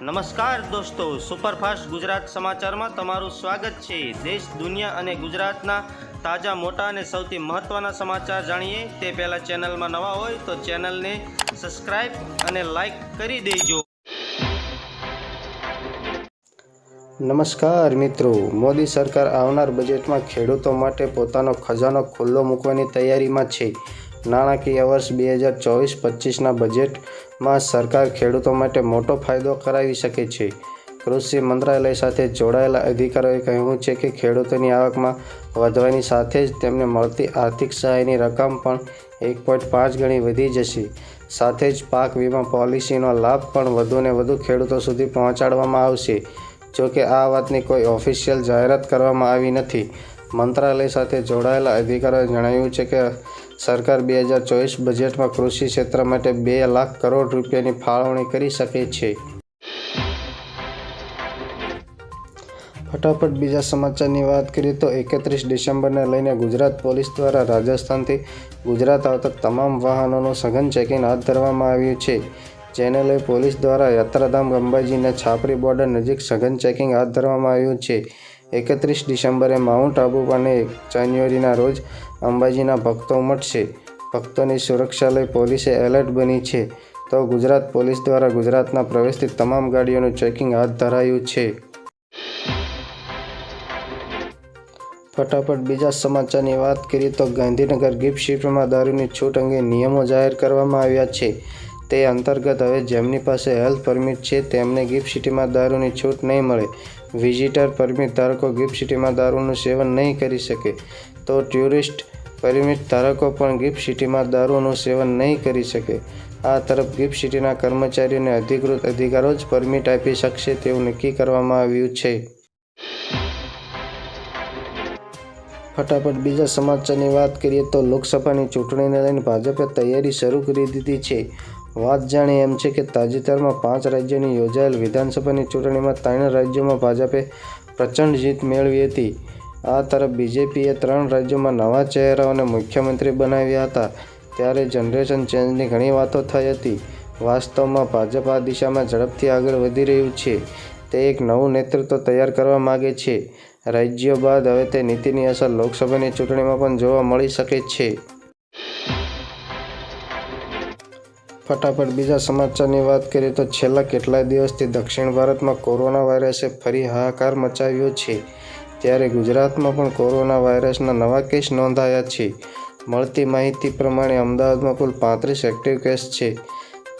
નમસ્કાર દોસ્તો, સુપરફાસ્ટ ગુજરાત સમાચારમાં તમારું સ્વાગત છે. દેશ, દુનિયા અને ગુજરાતના તાજા, મોટા અને સૌથી મહત્ત્વના સમાચાર જાણીએ. તે પહેલાં ચેનલમાં નવા હોય તો ચેનલને સબસ્ક્રાઈબ અને લાઈક કરી દેજો. નમસ્કાર મિત્રો, મોદી સરકાર આવનાર બજેટમાં ખેડૂતો માટે પોતાનો ખજાનો ખુલ્લો મૂકવાની તૈયારીમાં છે. નાણાકીય વર્ષ બે હજાર ચોવીસ પચીસના બજેટમાં સરકાર ખેડૂતો માટે મોટો ફાયદો કરાવી શકે છે. કૃષિ મંત્રાલય સાથે જોડાયેલા અધિકારીઓએ કહ્યું છે કે ખેડૂતોની આવકમાં વધવાની સાથે જ તેમને મળતી આર્થિક સહાયની રકમ પણ એક પોઈન્ટ પાંચ ગણી વધી જશે. સાથે જ પાક વીમા પોલિસીનો લાભ પણ વધુને વધુ ખેડૂતો સુધી પહોંચાડવામાં આવશે. જોકે આ વાતની કોઈ ઓફિશિયલ જાહેરાત કરવામાં આવી નથી. મંત્રાલય સાથે જોડાયેલા અધિકારીઓએ જણાવ્યું છે કે સરકાર બે હજાર ચોવીસ બજેટમાં કૃષિ ક્ષેત્ર માટે બે લાખ કરોડ રૂપિયાની ફાળવણી કરી શકે છે. ફટાફટ બીજા સમાચારની વાત કરીએ તો એકત્રીસ ડિસેમ્બરને લઈને ગુજરાત પોલીસ દ્વારા રાજસ્થાનથી ગુજરાત આવતા તમામ વાહનોનું સઘન ચેકિંગ હાથ ધરવામાં આવ્યું છે. જેને લઈ પોલીસ દ્વારા યાત્રાધામ અંબાજીના છાપરી બોર્ડર નજીક સઘન ચેકિંગ હાથ ધરવામાં આવ્યું છે. એકત્રીસ ડિસેમ્બરે માઉન્ટ આબુ અને જાન્યુઆરીના રોજ અંબાજીના ભક્તો ઉમટશે ભક્તોની સુરક્ષા લઈ પોલીસે એલર્ટ બની છે. તો ગુજરાત પોલીસ દ્વારા ગુજરાતના પ્રવેશથી તમામ ગાડીઓનું ચેકિંગ હાથ ધરાયું છે. ફટાફટ બીજા સમાચારની વાત કરીએ તો ગાંધીનગર ગિફ્ટ શિફ્ટમાં દારૂની છૂટ અંગે નિયમો જાહેર કરવામાં આવ્યા છે. તે અંતર્ગત હવે જેમની પાસે હેલ્થ પરમિટ છે તેમને ગિફ્ટ સિટીમાં દારૂની છૂટ નહીં મળે. વિઝિટર પરમિટ ધારકો ગિફ્ટ સિટીમાં દારૂનું સેવન નહીં કરી શકે. તો ટુરિસ્ટ પરમિટ ધારકો પણ ગિફ્ટ સિટીમાં દારૂનું સેવન નહીં કરી શકે. આ તરફ ગિફ્ટ સિટીના કર્મચારીઓને અધિકૃત અધિકારો જ પરમિટ આપી શકશે તેવું નક્કી કરવામાં આવ્યું છે. ફટાફટ બીજા સમાચારની વાત કરીએ તો લોકસભાની ચૂંટણીને લઈને ભાજપે તૈયારી શરૂ કરી દીધી છે. વાત જાણી એમ છે કે તાજેતરમાં પાંચ રાજ્યોની યોજાયેલ વિધાનસભાની ચૂંટણીમાં ત્રણ રાજ્યોમાં ભાજપે પ્રચંડ જીત મેળવી હતી. આ તરફ બીજેપીએ ત્રણ રાજ્યોમાં નવા ચહેરાઓને મુખ્યમંત્રી બનાવ્યા હતા. ત્યારે જનરેશન ચેન્જની ઘણી વાતો થઈ હતી. વાસ્તવમાં ભાજપ આ દિશામાં ઝડપથી આગળ વધી રહ્યું છે. તે એક નવું નેતૃત્વ તૈયાર કરવા માગે છે. રાજ્યો બાદ હવે તે નીતિની અસર લોકસભાની ચૂંટણીમાં પણ જોવા મળી શકે છે. ફટાફટ બીજા સમાચારની વાત કરીએ તો છેલ્લા કેટલાય દિવસથી દક્ષિણ ભારતમાં કોરોના વાયરસે ફરી હાહાકાર મચાવ્યો છે. ત્યારે ગુજરાતમાં પણ કોરોના વાયરસના નવા કેસ નોંધાયા છે. મળતી માહિતી પ્રમાણે અમદાવાદમાં કુલ પાંત્રીસ એક્ટિવ કેસ છે.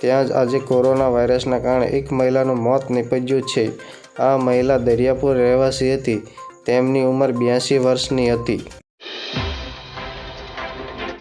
ત્યાં જ આજે કોરોના વાયરસના કારણે એક મહિલાનું મોત નિપજ્યું છે. આ મહિલા દરિયાપુર રહેવાસી હતી. તેમની ઉંમર બ્યાસી વર્ષની હતી.